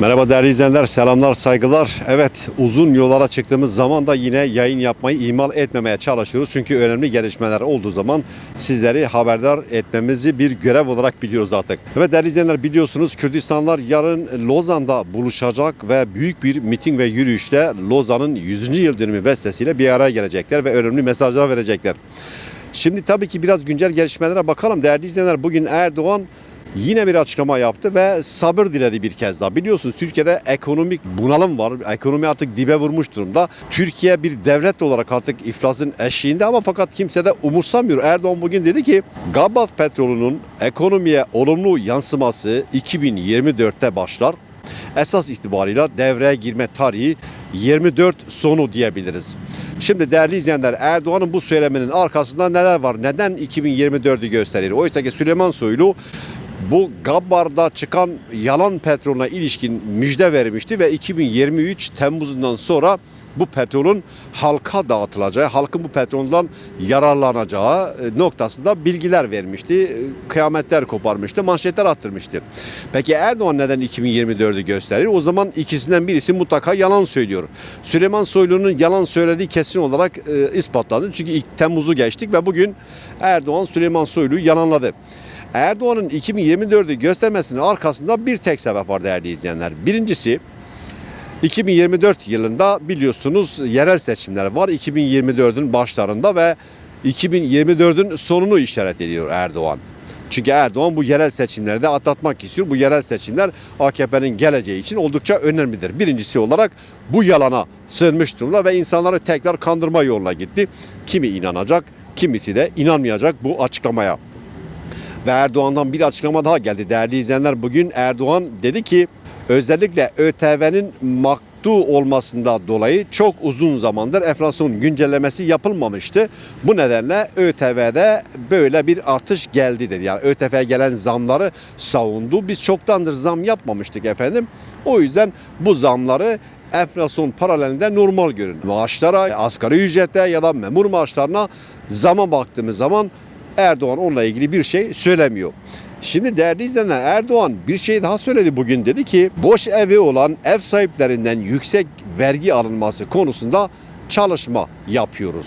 Merhaba değerli izleyenler, selamlar, saygılar. Evet, uzun yollara çıktığımız zaman da yine yayın yapmayı ihmal etmemeye çalışıyoruz. Çünkü önemli gelişmeler olduğu zaman sizleri haberdar etmemizi bir görev olarak biliyoruz artık. Evet değerli izleyenler biliyorsunuz Kürdistanlar yarın Lozan'da buluşacak ve büyük bir miting ve yürüyüşle Lozan'ın 100. yıl dönümü vesilesiyle bir araya gelecekler ve önemli mesajlar verecekler. Şimdi tabii ki biraz güncel gelişmelere bakalım. Değerli izleyenler bugün Erdoğan yine bir açıklama yaptı ve sabır diledi bir kez daha. Biliyorsunuz Türkiye'de ekonomik bunalım var. Ekonomi artık dibe vurmuş durumda. Türkiye bir devlet olarak artık iflasın eşiğinde ama fakat kimse de umursamıyor. Erdoğan bugün dedi ki Gabat petrolünün ekonomiye olumlu yansıması 2024'te başlar. Esas itibarıyla devreye girme tarihi 24 sonu diyebiliriz. Şimdi değerli izleyenler Erdoğan'ın bu söyleminin arkasında neler var? Neden 2024'ü gösterir? Oysa ki Süleyman Soylu bu Gabbar'da çıkan yalan petrolüne ilişkin müjde vermişti ve 2023 Temmuz'undan sonra bu petrolün halka dağıtılacağı, halkın bu petrolden yararlanacağı e, noktasında bilgiler vermişti. E, Kıyametler koparmıştı, manşetler attırmıştı. Peki Erdoğan neden 2024'ü gösterir? O zaman ikisinden birisi mutlaka yalan söylüyor. Süleyman Soylu'nun yalan söylediği kesin olarak e, ispatlandı. Çünkü ilk Temmuz'u geçtik ve bugün Erdoğan Süleyman Soylu'yu yalanladı. Erdoğan'ın 2024'ü göstermesinin arkasında bir tek sebep var değerli izleyenler. Birincisi 2024 yılında biliyorsunuz yerel seçimler var. 2024'ün başlarında ve 2024'ün sonunu işaret ediyor Erdoğan. Çünkü Erdoğan bu yerel seçimleri de atlatmak istiyor. Bu yerel seçimler AKP'nin geleceği için oldukça önemlidir. Birincisi olarak bu yalana sığınmış durumda ve insanları tekrar kandırma yoluna gitti. Kimi inanacak, kimisi de inanmayacak bu açıklamaya. Ve Erdoğan'dan bir açıklama daha geldi. Değerli izleyenler bugün Erdoğan dedi ki özellikle ÖTV'nin maktu olmasında dolayı çok uzun zamandır enflasyon güncellemesi yapılmamıştı. Bu nedenle ÖTV'de böyle bir artış geldi dedi. Yani ÖTV'ye gelen zamları savundu. Biz çoktandır zam yapmamıştık efendim. O yüzden bu zamları enflasyon paralelinde normal görün. Maaşlara, asgari ücrete ya da memur maaşlarına zama baktığımız zaman Erdoğan onunla ilgili bir şey söylemiyor. Şimdi değerli izleyenler Erdoğan bir şey daha söyledi bugün dedi ki boş evi olan ev sahiplerinden yüksek vergi alınması konusunda çalışma yapıyoruz.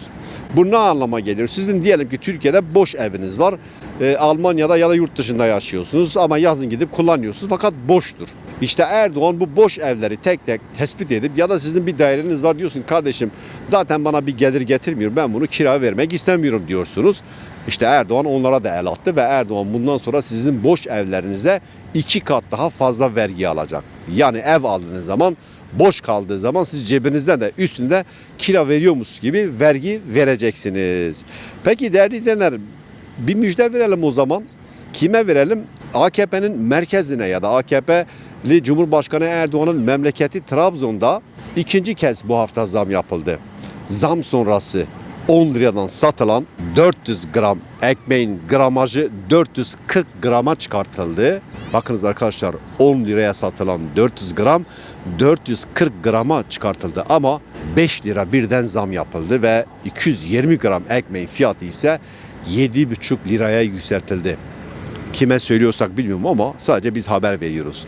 Bu ne anlama geliyor? Sizin diyelim ki Türkiye'de boş eviniz var. Ee, Almanya'da ya da yurt dışında yaşıyorsunuz ama yazın gidip kullanıyorsunuz fakat boştur. İşte Erdoğan bu boş evleri tek tek tespit edip ya da sizin bir daireniz var diyorsun kardeşim zaten bana bir gelir getirmiyor ben bunu kira vermek istemiyorum diyorsunuz. İşte Erdoğan onlara da el attı ve Erdoğan bundan sonra sizin boş evlerinize iki kat daha fazla vergi alacak. Yani ev aldığınız zaman boş kaldığı zaman siz cebinizden de üstünde kira veriyormuş gibi vergi vereceksiniz. Peki değerli izleyenler bir müjde verelim o zaman. Kime verelim? AKP'nin merkezine ya da AKP'li Cumhurbaşkanı Erdoğan'ın memleketi Trabzon'da ikinci kez bu hafta zam yapıldı. Zam sonrası 10 liradan satılan 400 gram ekmeğin gramajı 440 grama çıkartıldı. Bakınız arkadaşlar 10 liraya satılan 400 gram 440 grama çıkartıldı ama 5 lira birden zam yapıldı ve 220 gram ekmeğin fiyatı ise 7,5 liraya yükseltildi. Kime söylüyorsak bilmiyorum ama sadece biz haber veriyoruz.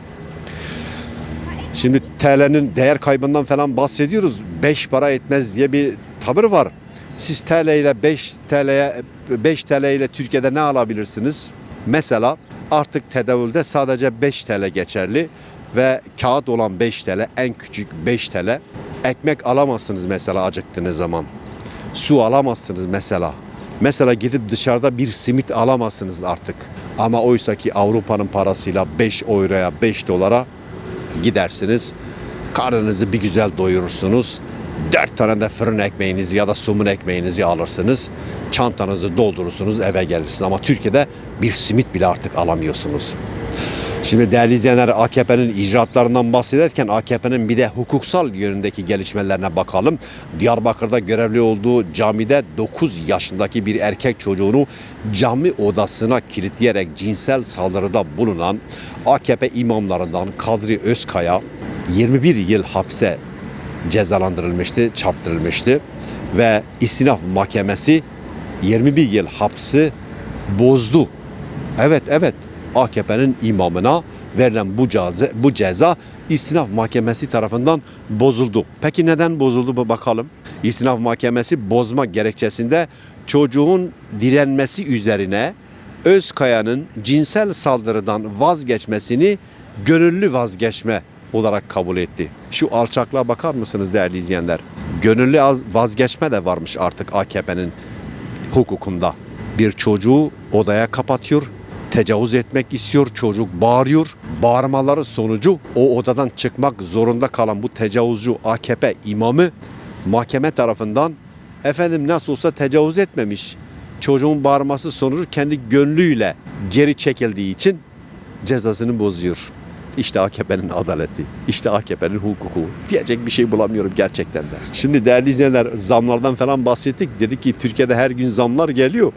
Şimdi TL'nin değer kaybından falan bahsediyoruz. 5 para etmez diye bir tavır var. Siz TL ile 5 TL'ye 5 TL ile Türkiye'de ne alabilirsiniz? Mesela artık tedavülde sadece 5 TL geçerli ve kağıt olan 5 TL en küçük 5 TL. Ekmek alamazsınız mesela acıktığınız zaman. Su alamazsınız mesela. Mesela gidip dışarıda bir simit alamazsınız artık. Ama oysa ki Avrupa'nın parasıyla 5 euroya 5 dolara gidersiniz. Karnınızı bir güzel doyurursunuz. Dört tane de fırın ekmeğinizi ya da somun ekmeğinizi alırsınız. Çantanızı doldurursunuz eve gelirsiniz. Ama Türkiye'de bir simit bile artık alamıyorsunuz. Şimdi değerli izleyenler AKP'nin icraatlarından bahsederken AKP'nin bir de hukuksal yönündeki gelişmelerine bakalım. Diyarbakır'da görevli olduğu camide 9 yaşındaki bir erkek çocuğunu cami odasına kilitleyerek cinsel saldırıda bulunan AKP imamlarından Kadri Özkaya 21 yıl hapse cezalandırılmıştı, çarptırılmıştı ve istinaf mahkemesi 21 yıl hapsi bozdu. Evet evet AKP'nin imamına verilen bu ceza, bu ceza istinaf mahkemesi tarafından bozuldu. Peki neden bozuldu bakalım. İstinaf mahkemesi bozma gerekçesinde çocuğun direnmesi üzerine Özkaya'nın cinsel saldırıdan vazgeçmesini gönüllü vazgeçme olarak kabul etti. Şu alçaklığa bakar mısınız değerli izleyenler? Gönüllü az- vazgeçme de varmış artık AKP'nin hukukunda. Bir çocuğu odaya kapatıyor, tecavüz etmek istiyor, çocuk bağırıyor. Bağırmaları sonucu o odadan çıkmak zorunda kalan bu tecavüzcü AKP imamı mahkeme tarafından efendim nasıl olsa tecavüz etmemiş. Çocuğun bağırması sonucu kendi gönlüyle geri çekildiği için cezasını bozuyor. İşte AKP'nin adaleti, işte AKP'nin hukuku. Diyecek bir şey bulamıyorum gerçekten de. Şimdi değerli izleyenler zamlardan falan bahsettik. Dedik ki Türkiye'de her gün zamlar geliyor.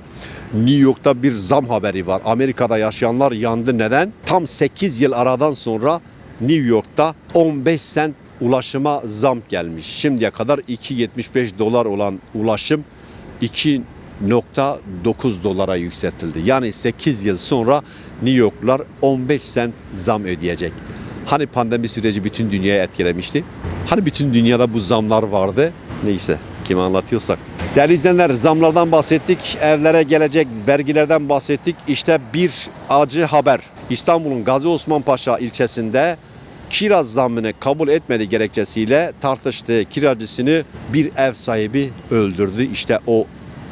New York'ta bir zam haberi var. Amerika'da yaşayanlar yandı. Neden? Tam 8 yıl aradan sonra New York'ta 15 sent ulaşıma zam gelmiş. Şimdiye kadar 2.75 dolar olan ulaşım 2.9 dolara yükseltildi. Yani 8 yıl sonra New Yorklular 15 sent zam ödeyecek. Hani pandemi süreci bütün dünyayı etkilemişti? Hani bütün dünyada bu zamlar vardı? Neyse kime anlatıyorsak. Değerli izleyenler zamlardan bahsettik, evlere gelecek vergilerden bahsettik. İşte bir acı haber. İstanbul'un Gazi Osman Paşa ilçesinde kiraz zammını kabul etmediği gerekçesiyle tartıştığı kiracısını bir ev sahibi öldürdü. İşte o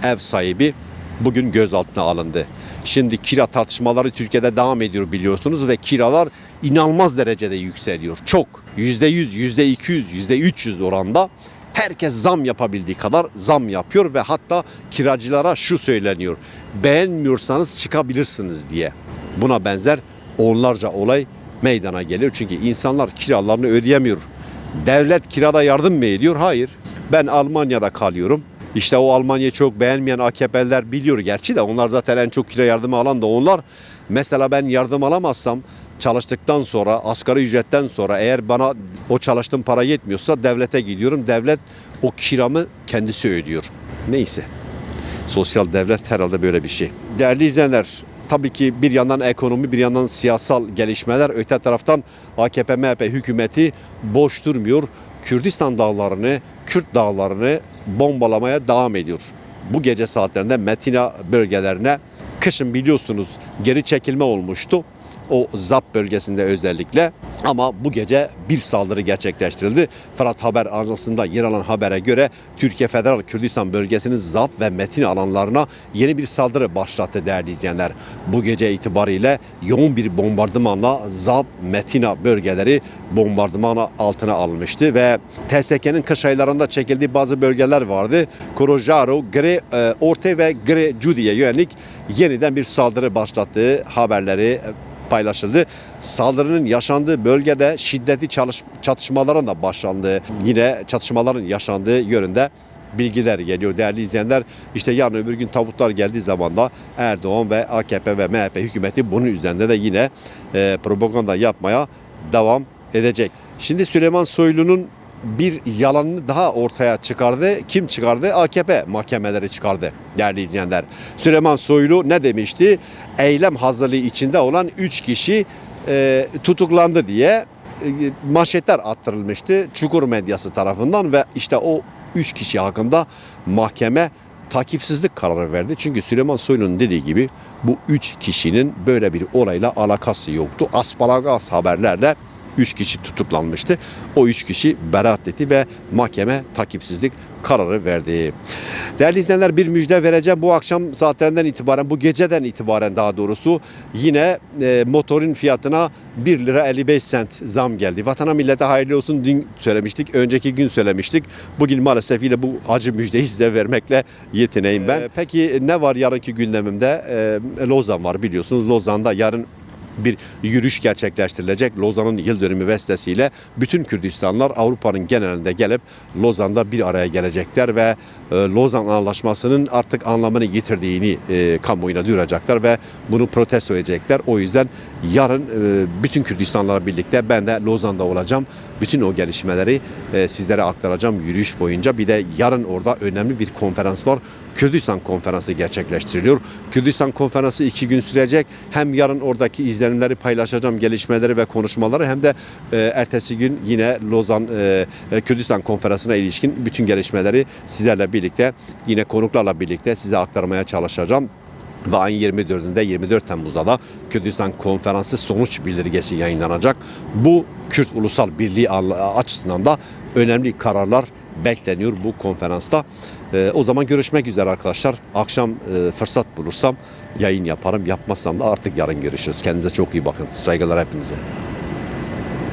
ev sahibi bugün gözaltına alındı. Şimdi kira tartışmaları Türkiye'de devam ediyor biliyorsunuz ve kiralar inanılmaz derecede yükseliyor. Çok. %100, %200, %300 oranda herkes zam yapabildiği kadar zam yapıyor ve hatta kiracılara şu söyleniyor. Beğenmiyorsanız çıkabilirsiniz diye. Buna benzer onlarca olay meydana geliyor. Çünkü insanlar kiralarını ödeyemiyor. Devlet kirada yardım mı ediyor? Hayır. Ben Almanya'da kalıyorum. İşte o Almanya'yı çok beğenmeyen AKP'liler biliyor gerçi de onlar zaten en çok kira yardımı alan da onlar. Mesela ben yardım alamazsam çalıştıktan sonra asgari ücretten sonra eğer bana o çalıştığım para yetmiyorsa devlete gidiyorum. Devlet o kiramı kendisi ödüyor. Neyse. Sosyal devlet herhalde böyle bir şey. Değerli izleyenler, tabii ki bir yandan ekonomi, bir yandan siyasal gelişmeler, öte taraftan AKP MHP hükümeti boş durmuyor. Kürdistan dağlarını, Kürt dağlarını bombalamaya devam ediyor. Bu gece saatlerinde Metina bölgelerine kışın biliyorsunuz geri çekilme olmuştu. O ZAP bölgesinde özellikle ama bu gece bir saldırı gerçekleştirildi. Fırat Haber Ajansı'nda yer alan habere göre Türkiye Federal Kürdistan bölgesinin ZAP ve Metin alanlarına yeni bir saldırı başlattı değerli izleyenler. Bu gece itibariyle yoğun bir bombardımanla ZAP, Metina bölgeleri bombardıman altına alınmıştı ve TSK'nin kış aylarında çekildiği bazı bölgeler vardı. Korojaro, Gre, e, Orte ve Gre Cudi'ye yönelik yeniden bir saldırı başlattığı haberleri paylaşıldı. Saldırının yaşandığı bölgede şiddetli çalış- çatışmaların da başlandığı, yine çatışmaların yaşandığı yönünde bilgiler geliyor değerli izleyenler. İşte yarın öbür gün tabutlar geldiği zaman da Erdoğan ve AKP ve MHP hükümeti bunun üzerinde de yine e, propaganda yapmaya devam edecek. Şimdi Süleyman Soylu'nun bir yalanını daha ortaya çıkardı. Kim çıkardı? AKP mahkemeleri çıkardı değerli izleyenler. Süleyman Soylu ne demişti? Eylem hazırlığı içinde olan 3 kişi e, tutuklandı diye e, manşetler attırılmıştı Çukur medyası tarafından ve işte o 3 kişi hakkında mahkeme takipsizlik kararı verdi. Çünkü Süleyman Soylu'nun dediği gibi bu 3 kişinin böyle bir olayla alakası yoktu. Asparagas haberlerle 3 kişi tutuklanmıştı. O 3 kişi beraat etti ve mahkeme takipsizlik kararı verdi. Değerli izleyenler bir müjde vereceğim. Bu akşam saatlerinden itibaren, bu geceden itibaren daha doğrusu yine e, motorun fiyatına 1 lira 55 sent zam geldi. Vatana millete hayırlı olsun dün söylemiştik. Önceki gün söylemiştik. Bugün maalesef yine bu acı müjdeyi size vermekle yetineyim ben. peki ne var yarınki gündemimde? E, Lozan var biliyorsunuz. Lozan'da yarın bir yürüyüş gerçekleştirilecek. Lozan'ın yıl dönümü vesilesiyle bütün Kürdistanlar Avrupa'nın genelinde gelip Lozan'da bir araya gelecekler ve e, Lozan Anlaşması'nın artık anlamını yitirdiğini e, kamuoyuna duyuracaklar ve bunu protesto edecekler. O yüzden yarın e, bütün Kürdistanlarla birlikte ben de Lozan'da olacağım. Bütün o gelişmeleri sizlere aktaracağım yürüyüş boyunca. Bir de yarın orada önemli bir konferans var. Kürdistan konferansı gerçekleştiriliyor. Kürdistan konferansı iki gün sürecek. Hem yarın oradaki izleyiciler izlenimleri paylaşacağım, gelişmeleri ve konuşmaları hem de e, ertesi gün yine Lozan e, e, Kürdistan Konferansı'na ilişkin bütün gelişmeleri sizlerle birlikte yine konuklarla birlikte size aktarmaya çalışacağım. Ve ayın 24'ünde 24 Temmuz'da da Kürdistan Konferansı sonuç bildirgesi yayınlanacak. Bu Kürt Ulusal Birliği açısından da önemli kararlar bekleniyor bu konferansta. Ee, o zaman görüşmek üzere arkadaşlar. Akşam e, fırsat bulursam yayın yaparım. Yapmazsam da artık yarın görüşürüz. Kendinize çok iyi bakın. Saygılar hepinize.